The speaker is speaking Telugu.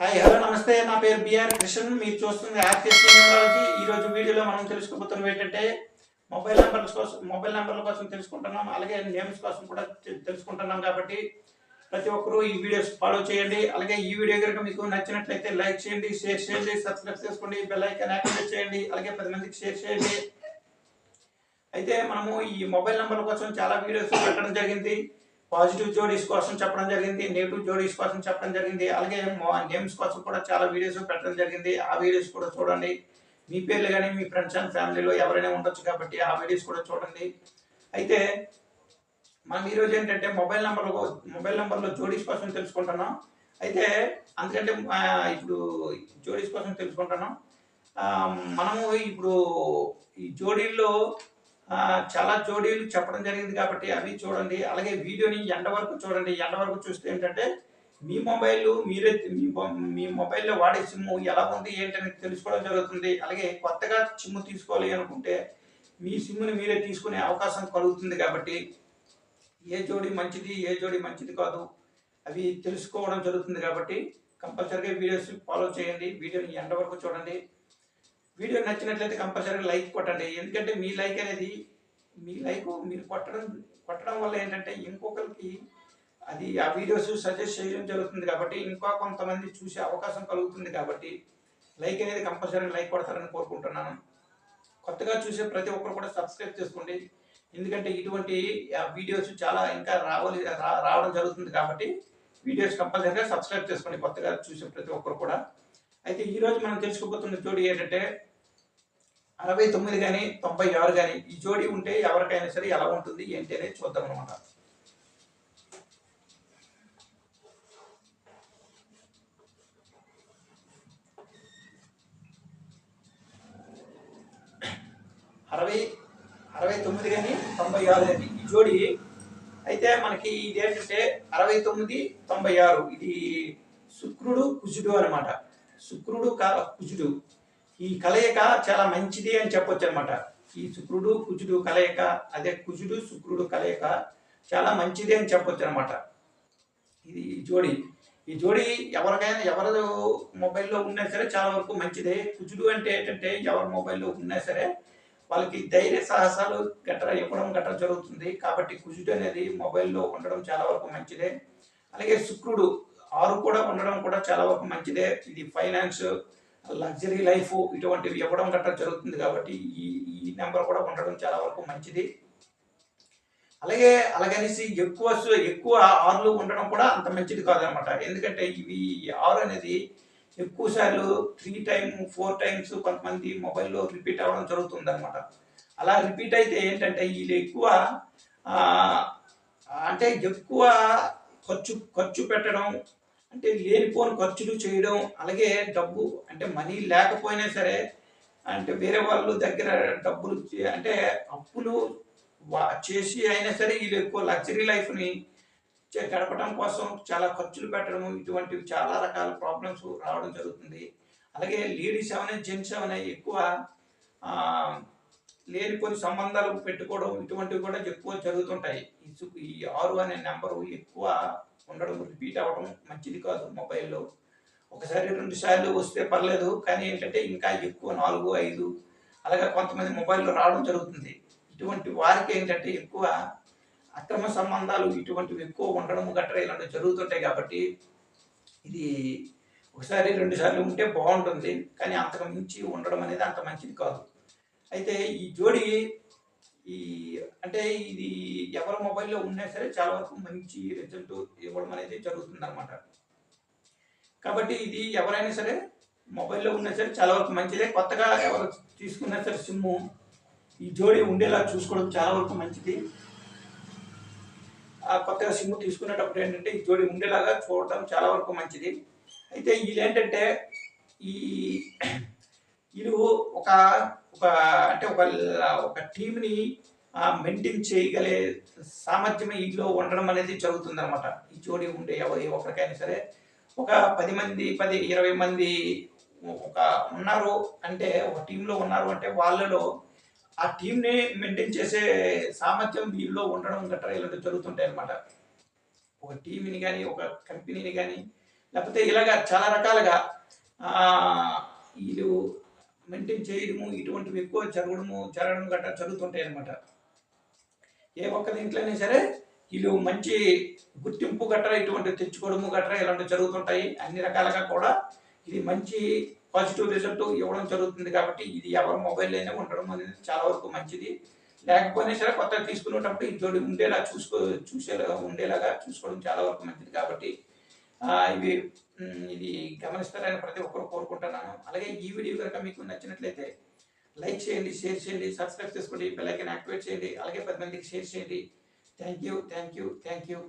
హాయ్ హలో నమస్తే. నా పేరు బిఆర్ కృష్ణన్. మీరు చూస్తుంది ఆర్టీఎస్ న్యూమరాలజీ ఈరోజు వీడియోలో మనం తెలుసుకోబోతున్నవి ఏంటంటే మొబైల్ నెంబర్ల కోసం మొబైల్ నెంబర్ల కోసం తెలుసుకుంటున్నాం. అలాగే నేమ్స్ కోసం కూడా తెలుసుకుంటున్నాం కాబట్టి ప్రతి ఒక్కరూ ఈ వీడియోస్ ఫాలో చేయండి. అలాగే ఈ వీడియో కనుక మీకు నచ్చినట్లయితే లైక్ చేయండి షేర్ చేయండి సబ్స్క్రైబ్ చేసుకోండి బెల్ ఐకాన్ యాక్టివేట్ చేయండి అలాగే పది మందికి షేర్ చేయండి. అయితే మనము ఈ మొబైల్ నెంబర్ల కోసం చాలా వీడియోస్ పెట్టడం జరిగింది. పాజిటివ్ జోడీస్ కోసం చెప్పడం జరిగింది నెగిటివ్ జోడీస్ కోసం చెప్పడం జరిగింది. అలాగే నేమ్స్ కోసం కూడా చాలా వీడియోస్ పెట్టడం జరిగింది. ఆ వీడియోస్ కూడా చూడండి. మీ పేర్లు కానీ మీ ఫ్రెండ్స్ అండ్ ఫ్యామిలీలో ఎవరైనా ఉండొచ్చు కాబట్టి ఆ వీడియోస్ కూడా చూడండి. అయితే మనం ఈరోజు ఏంటంటే మొబైల్ నెంబర్ మొబైల్ నెంబర్లో జోడీస్ కోసం తెలుసుకుంటున్నాం. అయితే అందుకంటే ఇప్పుడు జోడీస్ కోసం తెలుసుకుంటున్నాం. మనము ఇప్పుడు ఈ జోడీల్లో చాలా జోడీలు చెప్పడం జరిగింది కాబట్టి అవి చూడండి. అలాగే వీడియోని ఎండ వరకు చూడండి. ఎండ వరకు చూస్తే ఏంటంటే మీ మొబైల్ మీరే మీ మీ మొబైల్లో వాడే సిమ్ ఎలా ఉంది ఏంటనేది తెలుసుకోవడం జరుగుతుంది. అలాగే కొత్తగా సిమ్ తీసుకోవాలి అనుకుంటే మీ సిమ్ని మీరే తీసుకునే అవకాశం కలుగుతుంది కాబట్టి ఏ జోడి మంచిది ఏ జోడి మంచిది కాదు అవి తెలుసుకోవడం జరుగుతుంది కాబట్టి కంపల్సరీగా వీడియోస్ ఫాలో చేయండి. వీడియోని ఎండ వరకు చూడండి. వీడియో నచ్చినట్లయితే కంపల్సరీగా లైక్ కొట్టండి. ఎందుకంటే మీ లైక్ అనేది మీ లైక్ మీరు కొట్టడం కొట్టడం వల్ల ఏంటంటే ఇంకొకరికి అది ఆ వీడియోస్ సజెస్ట్ చేయడం జరుగుతుంది కాబట్టి ఇంకా కొంతమంది చూసే అవకాశం కలుగుతుంది కాబట్టి లైక్ అనేది కంపల్సరీ లైక్ కొడతారని కోరుకుంటున్నాను. కొత్తగా చూసే ప్రతి ఒక్కరు కూడా సబ్స్క్రైబ్ చేసుకోండి. ఎందుకంటే ఇటువంటి ఆ, వీడియోస్ చాలా ఇంకా రావాలి రావడం జరుగుతుంది కాబట్టి వీడియోస్ కంపల్సరీగా సబ్స్క్రైబ్ చేసుకోండి కొత్తగా చూసే ప్రతి ఒక్కరు కూడా. అయితే ఈరోజు మనం తెలుసుకోబోతున్న జోడి ఏంటంటే అరవై తొమ్మిది కానీ తొంభై ఆరు కానీ ఈ జోడి ఉంటే ఎవరికైనా సరే ఎలా ఉంటుంది ఏంటి అనేది చూద్దాం అనమాట అరవై అరవై తొమ్మిది కానీ తొంభై ఆరు కానీ ఈ జోడి అయితే మనకి ఇది ఏంటంటే అరవై తొమ్మిది తొంభై ఆరు. ఇది శుక్రుడు కుజుడు అనమాట శుక్రుడు క- కుజుడు. ఈ కలయిక చాలా మంచిది అని చెప్పొచ్చు అనమాట ఈ శుక్రుడు కుజుడు కలయిక అదే కుజుడు శుక్రుడు కలయిక చాలా మంచిది అని చెప్పొచ్చు అనమాట ఇది ఈ జోడి. ఈ జోడి ఎవరికైనా ఎవరు మొబైల్లో ఉన్నా సరే చాలా వరకు మంచిదే. కుజుడు అంటే ఏంటంటే ఎవరి మొబైల్లో ఉన్నా సరే వాళ్ళకి ధైర్య సాహసాలు గట్రా ఇవ్వడం గట్రా జరుగుతుంది. కాబట్టి కుజుడు అనేది మొబైల్లో ఉండడం చాలా వరకు మంచిదే. అలాగే శుక్రుడు ఆరు కూడా ఉండడం కూడా చాలా వరకు మంచిదే. ఇది ఫైనాన్స్ లగ్జరీ లైఫ్ ఇటువంటివి ఇవ్వడం గట్రా జరుగుతుంది కాబట్టి ఈ ఈ నెంబర్ కూడా ఉండడం చాలా వరకు మంచిది. అలాగే అలాగనేసి ఎక్కువ ఎక్కువ ఆర్లు ఉండడం కూడా అంత మంచిది కాదనమాట. ఎందుకంటే ఇవి ఈ ఆరు అనేది ఎక్కువ సార్లు త్రీ టైమ్ ఫోర్ టైమ్స్ కొంతమంది మొబైల్లో రిపీట్ అవ్వడం జరుగుతుంది అనమాట అలా రిపీట్ అయితే ఏంటంటే వీళ్ళు ఎక్కువ అంటే ఎక్కువ ఖర్చు ఖర్చు పెట్టడం అంటే లేనిపోని ఖర్చులు చేయడం అలాగే డబ్బు అంటే మనీ లేకపోయినా సరే అంటే వేరే వాళ్ళ దగ్గర డబ్బులు అంటే అప్పులు వా- చేసి అయినా సరే వీళ్ళు ఎక్కువ లగ్జరీ లైఫ్ని గడపడం కోసం చాలా ఖర్చులు పెట్టడం ఇటువంటివి చాలా రకాల ప్రాబ్లమ్స్ రావడం జరుగుతుంది. అలాగే లేడీస్ ఏమైనా జెంట్స్ ఏమైనా ఎక్కువ లేని కొన్ని సంబంధాలు పెట్టుకోవడం ఇటువంటివి కూడా ఎక్కువ జరుగుతుంటాయి. ఈ ఆరు అనే నెంబరు ఎక్కువ ఉండడం రిపీట్ అవ్వడం మంచిది కాదు మొబైల్లో ఒకసారి రెండు సార్లు వస్తే పర్లేదు కానీ ఏంటంటే ఇంకా ఎక్కువ నాలుగు ఐదు అలాగే కొంతమంది మొబైల్లో రావడం జరుగుతుంది. ఇటువంటి వారికి ఏంటంటే ఎక్కువ అక్రమ సంబంధాలు ఇటువంటివి ఎక్కువ ఉండడం గట్రా ఇలాంటివి జరుగుతుంటాయి కాబట్టి ఇది ఒకసారి రెండు సార్లు ఉంటే బాగుంటుంది కానీ అంతకు మించి ఉండడం అనేది అంత మంచిది కాదు. అయితే ఈ జోడి ఈ అంటే ఇది ఎవరి మొబైల్లో ఉన్నా సరే చాలా వరకు మంచి రిజల్ట్ ఇవ్వడం అనేది జరుగుతుంది అనమాట కాబట్టి ఇది ఎవరైనా సరే మొబైల్లో ఉన్నా సరే చాలా వరకు మంచిదే. కొత్తగా ఎవరు తీసుకున్నా సరే సిమ్ము ఈ జోడి ఉండేలా చూసుకోవడం చాలా వరకు మంచిది. ఆ కొత్తగా సిమ్ తీసుకునేటప్పుడు ఏంటంటే ఈ జోడీ ఉండేలాగా చూడటం చాలా వరకు మంచిది. అయితే వీళ్ళేంటంటే ఈ వీళ్ళు ఒక ఒక అంటే ఒక ఒక టీంని మెయింటైన్ చేయగలే సామర్థ్యం వీళ్ళు ఉండడం అనేది జరుగుతుంది అనమాట ఈ జోడి ఉండే ఎవరి ఒకరికైనా సరే ఒక పది మంది పది ఇరవై మంది ఒక ఉన్నారు అంటే ఒక టీంలో ఉన్నారు అంటే వాళ్ళలో ఆ టీంని మెయింటైన్ చేసే సామర్థ్యం వీళ్ళలో ఉండడం గట్రా ఇలాంటివి జరుగుతుంటాయి అనమాట ఒక టీంని కానీ ఒక కంపెనీని కానీ లేకపోతే ఇలాగా చాలా రకాలుగా వీళ్ళు మెయింటైన్ చేయడము ఇటువంటివి ఎక్కువ జరగడము జరగడం గట్రా జరుగుతుంటాయి అనమాట ఏ ఒక్క దీంట్లోనే సరే వీళ్ళు మంచి గుర్తింపు గట్రా ఇటువంటి తెచ్చుకోవడము గట్రా ఇలాంటివి జరుగుతుంటాయి. అన్ని రకాలుగా కూడా ఇది మంచి పాజిటివ్ రిజల్ట్ ఇవ్వడం జరుగుతుంది కాబట్టి ఇది ఎవరి మొబైల్లోనే ఉండడం అనేది చాలా వరకు మంచిది. లేకపోయినా సరే కొత్తగా తీసుకునేటప్పుడు ఇంట్లో ఉండేలా చూసుకో చూసేలాగా ఉండేలాగా చూసుకోవడం చాలా వరకు మంచిది కాబట్టి ఇవి ఇది గమనిస్తారని ప్రతి ఒక్కరు కోరుకుంటున్నాను. అలాగే ఈ వీడియో కనుక మీకు నచ్చినట్లయితే లైక్ చేయండి షేర్ చేయండి సబ్స్క్రైబ్ చేసుకోండి బెల్ ఐకన్ యాక్టివేట్ చేయండి అలాగే పది మందికి షేర్ చేయండి. Thank you thank you thank you.